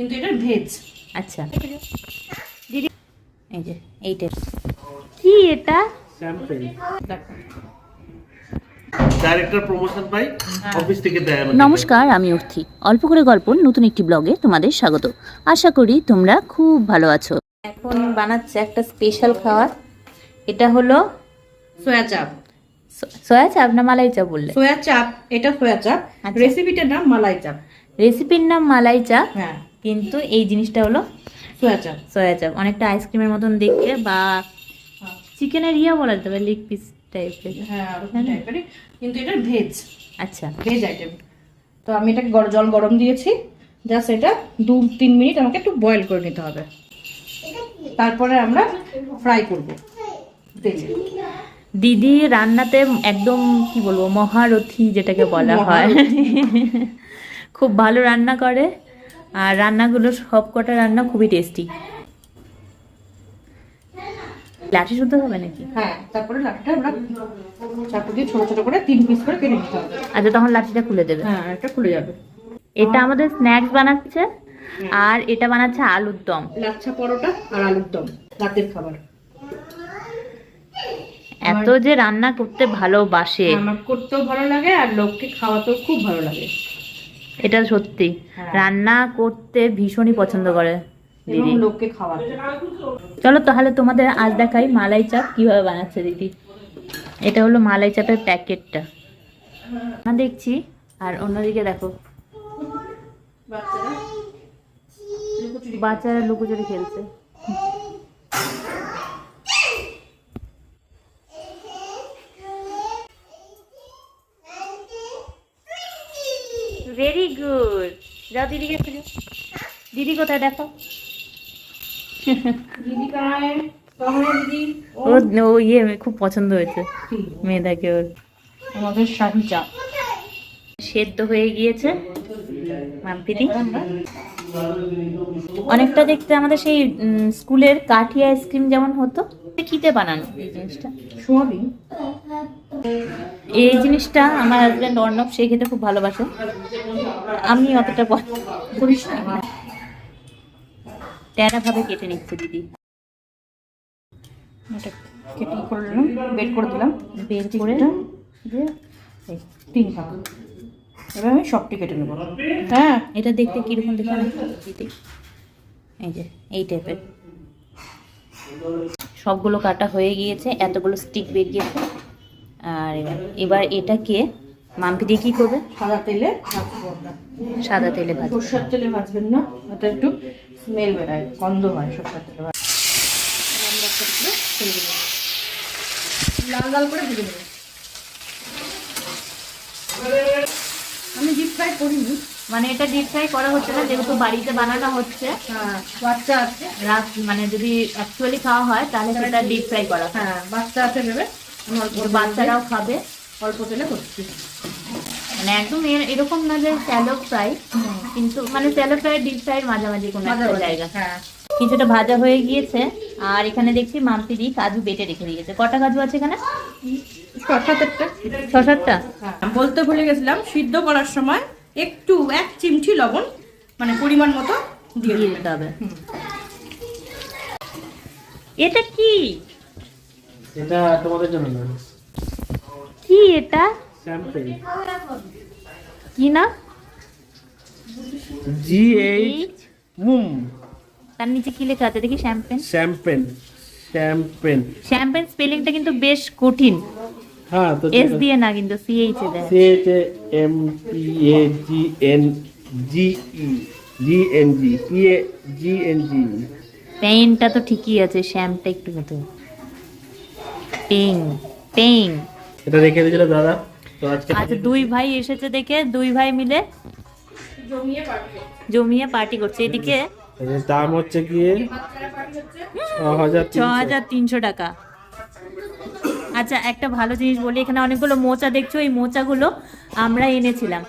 কিন্তু এটা ভেজ। আচ্ছা। দিদি এই যে এইটা। কি এটা? স্যাম্পেল। দেখো। ডাইরেক্টর প্রমোশন পাই অফিস থেকে দেয় নমস্কার আমি অর্থি অল্প করে গল্প নতুন একটি ব্লগে তোমাদের স্বাগত। আশা করি তোমরা খুব ভালো আছো। এখন বানাচ্ছে একটা স্পেশাল খাবার এটা হলো সোয়া চাপ স- সয়া চাপ না মালাই চাপ বললে? সোয়া চাপ এটা সোয়া চাপ। রেসিপিটার নাম মালাই চাপ রেসিপির নাম মালাই চাপ হ্যাঁ। কিন্তু এই জিনিসটা হলো সোয়া চাপ সয়া চাপ অনেকটা আইসক্রিমের মতন দেখতে বা চিকেনের ইয়া বলা যেতে পারে লেগ পিস টাইপের। হ্যাঁ কিন্তু এটা ভেজ। আচ্ছা। ভেজ আইটেম তো আমি এটাকে জল গরম দিয়েছি। জাস্ট এটা দু তিন মিনিট আমাকে একটু বয়েল করে নিতে হবে। তারপরে আমরা ফ্রাই করব। তেলে। দিদি রান্নাতে একদম কি বলব মহারথী যেটাকে বলা হয়। খুব ভালো রান্না করে। আর রান্নাগুলো সব কটা রান্না খুবই টেস্টি। লাঠি শুদ্ধ হবে নাকি? হ্যাঁ তারপরে লাঠিটা আমরা চাকু দিয়ে ছোট ছোট করে তিন পিস করে কেটে নিতে হবে। আচ্ছা তখন লাঠিটা খুলে দেবে। হ্যাঁ এটা খুলে যাবে। এটা আমাদের স্ন্যাক্স বানাচ্ছে আর এটা বানাচ্ছে আলুর দম। লাচ্ছা পরোটা আর আলুর দম রাতের খাবার। এত যে রান্না করতে ভালোবাসে। আমার করতেও ভালো লাগে আর লোককে খাওয়াতেও খুব ভালো লাগে। এটা সত্যি। হ্যাঁ। রান্না করতে ভীষণই পছন্দ করে দিদি। লোককে খাওয়াতে। চলো তাহলে তোমাদের আজ দেখাই মালাই চাপ কীভাবে বানাচ্ছে দিদি। এটা হলো মালাই চাপের প্যাকেটটা। দেখছি আর অন্যদিকে দেখো। বাচ্চারা? বাচ্চারা লুকোচুরি খেলছে ভেরি গুড যাও দিদিকে খুঁজো দিদি কোথায় দেখো। ও? ইয়ে খুব পছন্দ হয়েছে মেয়েদাকে ওর। আমাদের শাহি চা সেদ্ধ হয়ে গিয়েছে। মাম্পিদি অনেকটা দেখতে আমাদের সেই স্কুলের কাঠি আইসক্রিম যেমন হতো কিতে বানানো এই জিনিসটা। সোয়াবিন? এই জিনিসটা আমার হাজব্যান্ড অর্ণব সে খেতে খুব ভালোবাসে। আমি অতটা পছন্দ করিস ট্যারা ভাবে কেটে নিচ্ছে দিদি। এটা কেটে করে দিলাম বের করে দিলাম। বের করে তিন ভাগ। এবার আমি সবটি কেটে নেব। হ্যাঁ। এটা দেখতে কীরকম দেখে দিদি এই যে এই টাইপের সবগুলো কাটা হয়ে গিয়েছে এতগুলো স্টিক বেরিয়েছে। আর এবার এটাকে মাম্পি দিয়ে কী করবে? সাদা তেলে সাদা তেলে ভাজবে। সরষের তেলে ভাজবেন না ওটা একটু স্মেল বেরোয় গন্ধ হয় সরষের তেলে ভাজ। লাল লাল করে ভেজে নেব। আমি ডিপ ফ্রাই করিনি। মানে এটা ডিপ ফ্রাই করা হচ্ছে না যেহেতু বাড়িতে বানানো হচ্ছে। হ্যাঁ বাচ্চা আছে। রাত মানে যদি অ্যাকচুয়ালি খাওয়া হয় তাহলে সেটা ডিপ ফ্রাই করা। হ্যাঁ বাচ্চা আছে ভেবে। বাচ্চারাও খাবে অল্প তেলে করছি মানে একদম এর- এরকম না যে স্যালো ফ্রাই কিন্তু মানে স্যালো ফ্রাই ডিপ ফ্রাইয়ের মাঝামাঝি কোনো একটা জায়গা। হ্যাঁ। কিছুটা ভাজা হয়ে গিয়েছে আর এখানে দেখছি মাম্পি দি কাজু বেটে রেখে দিয়েছে। কটা কাজু আছে এখানে? সাতটা ছ সাতটা হ্যাঁ, বলতে ভুলে গেছিলাম সিদ্ধ করার সময় একটু এক চিমটি লবণ মানে পরিমাণ মতো দিয়ে দিতে হবে। এটা কি? এটা তোমাদের জন্য না? কি এটা? স্যাম্পেল কি না? জি এইচ মুম তার নিচে কি লেখা আছে? দেখি শ্যাম্পেন স্যাম্পেন স্যাম্পেন শ্যাম্পেন স্পেলিংটা কিন্তু বেশ কঠিন। হ্যাঁ তো এস দিয়ে না কিন্তু সিএইচ এ দেয়। C H M P A G N G E G N G P A G N G পেইনটা তো ঠিকই আছে শ্যামটা একটু মতো পেইন পেইন এটা রেখে দিয়েছিল দাদা। তো আজকে আচ্ছা দুই ভাই এসেছে দেখে দুই ভাই মিলে জমিয়ে পারবে জমিয়ে পার্টি করছে। এদিকে দাম হচ্ছে গিয়ে ছ হাজার ছ হাজার তিনশো টাকা। আচ্ছা একটা ভালো জিনিস বলি এখানে অনেকগুলো মোচা দেখছ? এই মোচাগুলো আমরা এনেছিলাম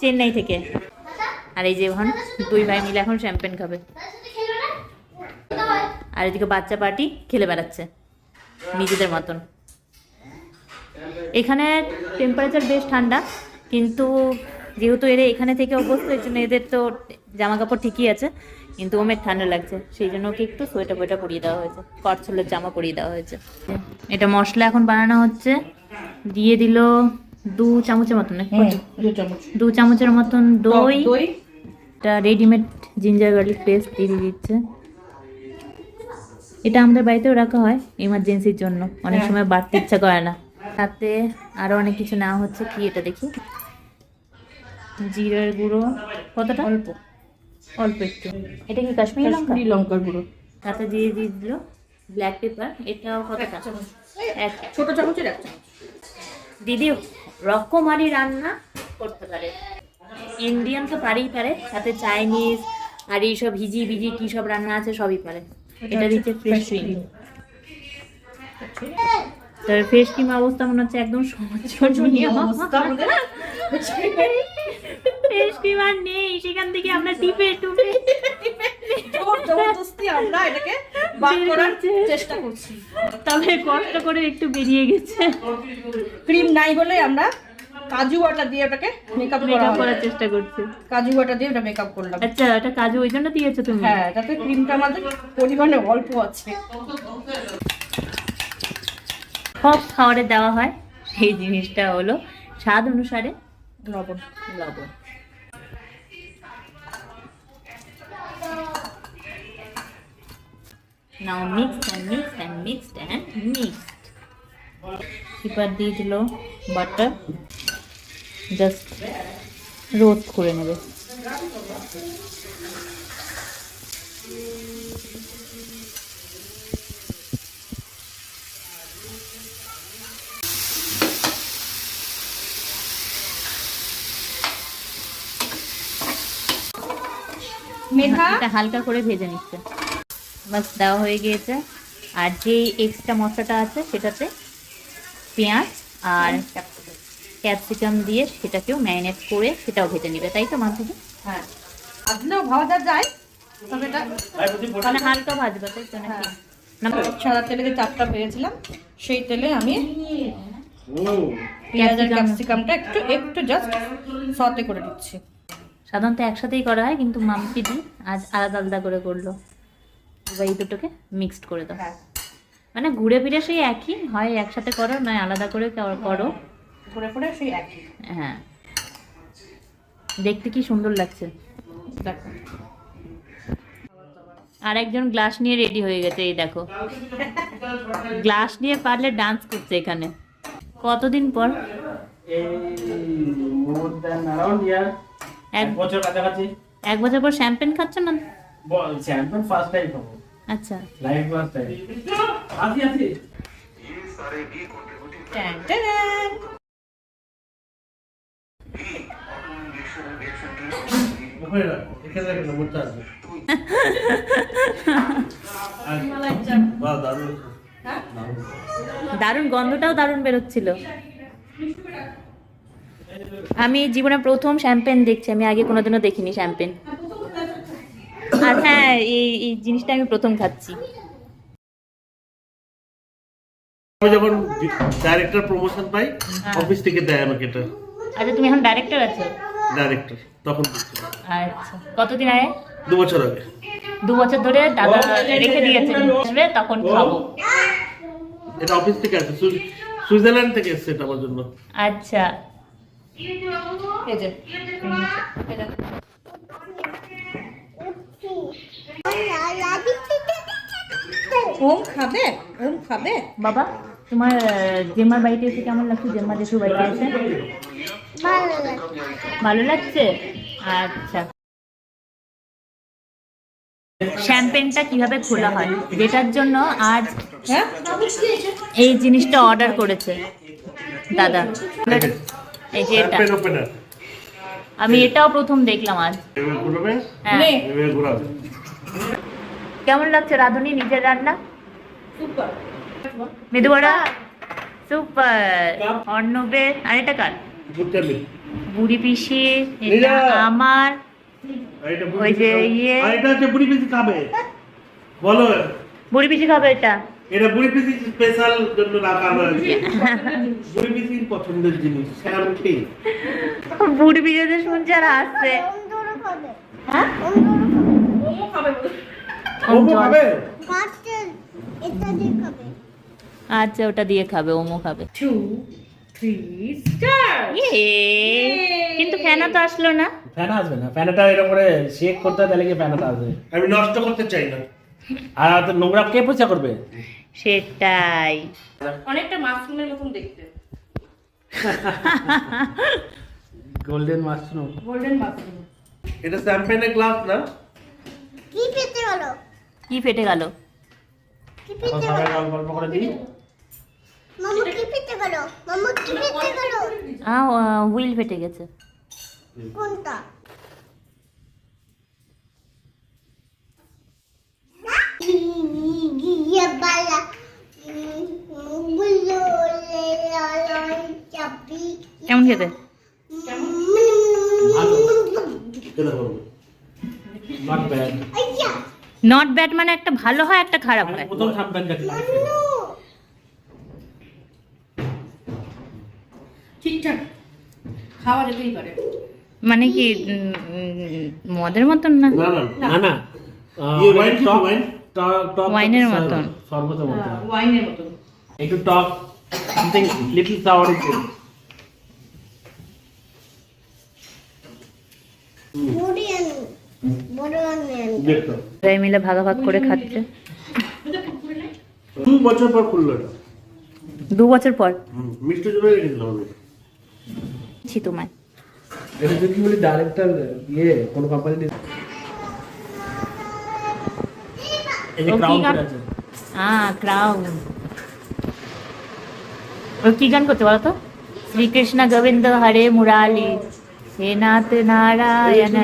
চেন্নাই থেকে। আর এই যে এখন দুই ভাই মিলে এখন শ্যাম্পেন খাবে। আর এদিকে বাচ্চা পার্টি খেলে বেড়াচ্ছে। নিজেদের মতন। এখানে টেম্পারেচার বেশ ঠান্ডা কিন্তু যেহেতু এরা এখানে থেকে অভ্যস্ত এর জন্য এদের তো জামা কাপড় ঠিকই আছে কিন্তু ওমের ঠান্ডা লাগছে সেই জন্য ওকে একটু সোয়েটার ফোয়েটার পরিয়ে দেওয়া হয়েছে কটসলের জামা পরিয়ে দেওয়া হয়েছে। এটা মশলা এখন বানানো হচ্ছে দিয়ে দিল দু চামচের মতন নাকি? দু চামচ। দু চামচের মতন দই দই। এটা রেডিমেড জিঞ্জার গার্লিক পেস্ট দিয়ে দিচ্ছে। এটা আমাদের বাড়িতেও রাখা হয় এমার্জেন্সির জন্য। অনেক হ্যাঁ। সময় বাড়তে ইচ্ছা করে না। তাতে আরও অনেক কিছু নেওয়া হচ্ছে। কি এটা দেখি? জিরের গুঁড়ো। কতটা? অল্প। অল্প একটু। এটা কি কাশ্মীরি লঙ্কা? লঙ্কার গুঁড়ো। তাতে দিয়ে দিয়ে দিল ব্ল্যাক পেপার এটাও কতটা? এক ছোট চামচের এক দিদি রকমারি রান্না করতে পারে। ইন্ডিয়ান তো পারেই পারে। সাথে চাইনিজ আর এইসব হিজি বিজি কি সব রান্না আছে সবই পারে। এটা দিচ্ছে ফ্রেশ ক্রিম ফ্রেশ ক্রিম অবস্থা মনে হচ্ছে একদম শোচনীয় অবস্থা ফ্রেশ ক্রিম আর নেই সেখান থেকে আমরা টিপে টুপে জোর জবরদস্তি আমরা এটাকে বার করার চেষ্টা করছি। তবে কষ্ট করে একটু বেরিয়ে গেছে। ক্রিম নাই বলে আমরা কাজু বাটা দিয়ে ওটাকে মেকআপ করার চেষ্টা করছে। কাজু বাটা দিয়ে ওটা মেকআপ করলাম। আচ্ছা ওটা কাজু ওই জন্য দিয়েছ তুমি? হ্যাঁ যাতে ক্রিমটা আমাদের পরিমাণে অল্প আছে। সব খাবারে দেওয়া হয়। সেই জিনিসটা হলো স্বাদ অনুসারে লবণ। লবণ। নাও mixed and mixed and mixed and mixed এবার দিয়ে দিল বাটার জাস্ট রোস্ট করে নেবে। এটা হালকা করে ভেজে নিচ্ছে। বাস দেওয়া হয়ে গিয়েছে। আর যে এক্সট্রা মশলাটা আছে সেটাতে পেঁয়াজ আর ক্যাপসিকাম দিয়ে সেটাকেও ম্যারিনেট করে সেটাও ভেজে নেবে তাই তো মাছ হ্যাঁ। আসলেও ভাজা যায় তবে এটা মানে হালকা ভাজবে তাই তো নাকি? না সাদা তেলে যে চাপটা পেয়েছিলাম সেই তেলে আমি হুম। পেঁয়াজ আর ক্যাপসিকামটা একটু একটু জাস্ট সতে করে দিচ্ছি। সাধারণত একসাথেই করা হয় কিন্তু মাম্পি দি আজ আলাদা আলাদা করে করল। এবার এই দুটোকে মিক্সড করে দাও। হ্যাঁ। মানে ঘুরে ফিরে সেই একই হয় একসাথে করো নয় আলাদা করে কর- করো করে সেই একই। হ্যাঁ। দেখতে কি সুন্দর লাগছে। দেখো। আর একজন গ্লাস নিয়ে রেডি হয়ে গেছে এই দেখো। গ্লাস নিয়ে পারলে ডান্স করছে এখানে। কতদিন পর? এক বছর কাছাকাছি। এক বছর পর শ্যাম্পেন খাচ্ছ না? চ্যাম্পিয়ন ফার্স্ট টাইম আচ্ছা। লাইফ ফার্স্ট টাইম আসি আসি। দারুণ হ্যাঁ? গন্ধটাও দারুণ বেরোচ্ছিল আমি জীবনে প্রথম শ্যাম্পেন দেখছি আমি আগে কোনোদিনও দেখিনি শ্যাম্পেন আর হ্যাঁ এই এই জিনিসটা আমি প্রথম খাচ্ছি আমি যখন ডাইরেক্টর প্রমোশন পাই হ্যাঁ। অফিস থেকে দেয় আমাকে এটা আচ্ছা তুমি এখন ডাইরেক্টর আছো ডাইরেক্টর তখন আচ্ছা কতদিন আগে দু বছর আগে দু বছর ধরে দাদা রেখে দিয়েছেন আসবে তখন খাব এটা অফিস থেকে আছে সুইজারল্যান্ড থেকে এসছে এটা আমার জন্য আচ্ছা। ওম খাবে ওম খাবে বাবা তোমার জেম্মার বাড়িতে এসে কেমন লাগছে? জেম্মা জেঠুর বাড়িতে এসে? ভালো লাগছে। আচ্ছা। শ্যাম্পেনটা কীভাবে খোলা হয়? যেটার জন্য আজ হ্যাঁ এই জিনিসটা অর্ডার করেছে। দাদা। এই যে এটা। আমি এটাও প্রথম দেখলাম আজ। হ্যাঁ। কেমন লাগছে? রাধুনি নিজের রান্না? মেদুবড়া সুপার অর্ণবের আর এটা কার বুড়ি পিসি এটা আমার ওই যে বুড়ি ইয়ে- এটা হচ্ছে বুড়ি পিসি খাবে বলো বুড়ি পিসি খাবে এটা এটা বুড়ি পিসি স্পেশাল জন্য রাখা হয়েছে বুড়ি পিসির পছন্দের জিনিস শ্যামটি বুড়ি বিজেতে শুনছে আর আসছে অন্ধরা খাবে হ্যাঁ অন্ধরা খাবে গাছের এটা দিয়ে খাবে আচ্ছা ওটা দিয়ে খাবে ওমো খাবে। টু থ্রি স্টার ইয়ে! কিন্তু ফেনা তো আসলো না। ফ্যান আসবে না ফ্যানটা এরকম করে শেক করতে হয় তাহলে কি ফ্যানটা আসবে। আমি নষ্ট করতে চাই না। আর তো নোংরা কে পরিষ্কার করবে? সেটাই। অনেকটা মাশরুমের মতন দেখতে। গোল্ডেন মাশরুম গোল্ডেন মাশরুম এটা শ্যাম্পেনের গ্লাস না? কি পেতে গেল? কি ফেটে গেল? কি সবাই গেল? অল্প অল্প করে দিই। হুইল ফেটে গেছে। কোনটা? কেমন খেতে? নট ব্যাড আইয়া। নট ব্যাড মানে একটা ভালো হয় একটা খারাপ হয়। প্রথম খাওয়া যেতেই পারে। মানে কি মদের মতন না? না না ওয়াইনের মতন। শরবতের মতন। ওয়াইনের মতন। একটু টক সামথিং লিটল সাওয়ার ইজ বড়ি আনি বড় আনি দেখতো সবাই মিলে ভাগাভাগ করে খাচ্ছে। দু বছর পর খুললো এটা। দু বছর পর? মিষ্টি রেখেছিলাম ছি তোমায়। এটা যদি বলি ডাইরেক্টর ইয়ে কোন কোম্পানি এই যে কি ক্রাউন গান? করে আছে আহ ক্রাউন ও কি গান করছে বলো তো? শ্রীকৃষ্ণ গোবিন্দ হরে মুরালি হে নাথ নারায়ণ।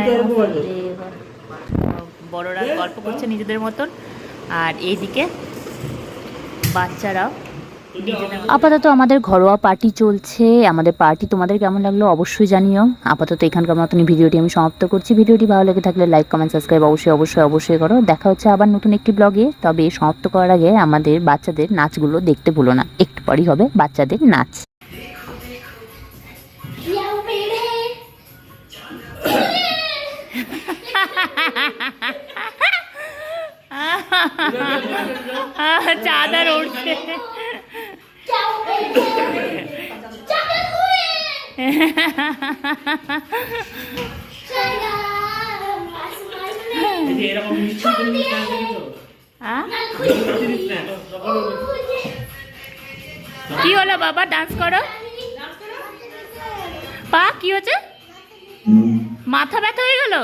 বড়রা গল্প করছে নিজেদের মতন। আর এইদিকে বাচ্চারাও আপাতত আমাদের ঘরোয়া পার্টি চলছে, আমাদের পার্টি তোমাদের কেমন লাগল অবশ্যই জানিও। আপাতত এখানকার মতন ভিডিওটি আমি সমাপ্ত করছি। ভিডিওটি ভালো লেগে থাকলে লাইক, কমেন্ট, সাবস্ক্রাইব অবশ্যই অবশ্যই অবশ্যই করো। দেখা হচ্ছে আবার নতুন একটি ব্লগে। তবে সমাপ্ত করার আগে আমাদের বাচ্চাদের নাচগুলো দেখতে ভুলো না। একটু পরই হবে বাচ্চাদের নাচ। চাদর উঠছে কি হলো বাবা? ডান্স করো। পা কি হচ্ছে? মাথা ব্যথা হয়ে গেল?